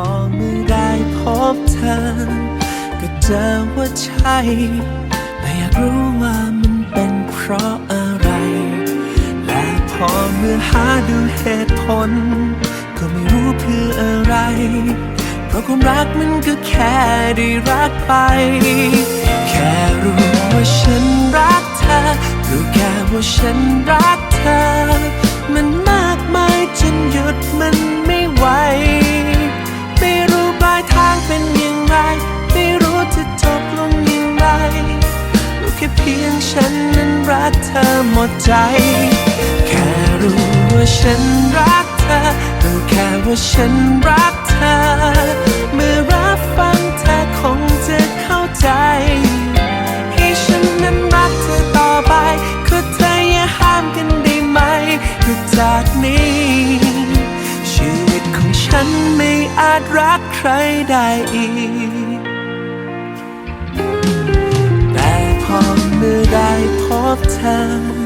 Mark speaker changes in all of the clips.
Speaker 1: พอเมื่อได้พบเธอ ก็เจอว่าใช่ แต่อยากรู้ว่ามันเป็นเพราะอะไร และพอเมื่อหาดูเหตุผล ก็ไม่รู้เพื่ออะไร เพราะความรักมันก็แค่ได้รักไป แค่รู้ว่า หมดใจ แค่รู้ว่าฉันรักเธอรู้แค่ว่าฉันรักเธอ เมื่อรับฟังเธอคงจะเข้าใจให้ฉันนั้นรักเธอต่อไปคือเธออย่าห้ามกันได้ไหมคือจากนี้ ชีวิตของฉันไม่อาจรักใครได้อีกแต่พอเมื่อได้พบเธอ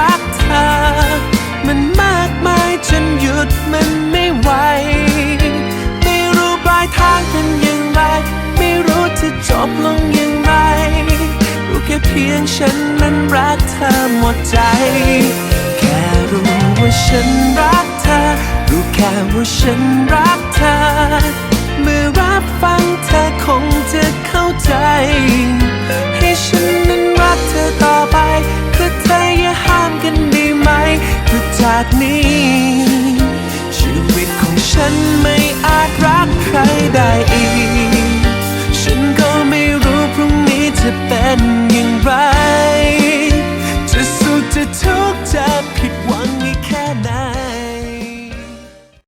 Speaker 1: ก พียงฉันนั้นรักเธอหมดใจ แค่รู้ว่าฉันรักเธอ รู้แค่ว่าฉันรักเธอ เมื่อรับฟังเธอคงจะเข้าใจ ให้ฉันนั้นรักเธอต่อไปคือเธออย่าห้ามกันดีไหมเพราะจากนี้ ชีวิตของฉันไม่อาจรัก กจะผิดหวัง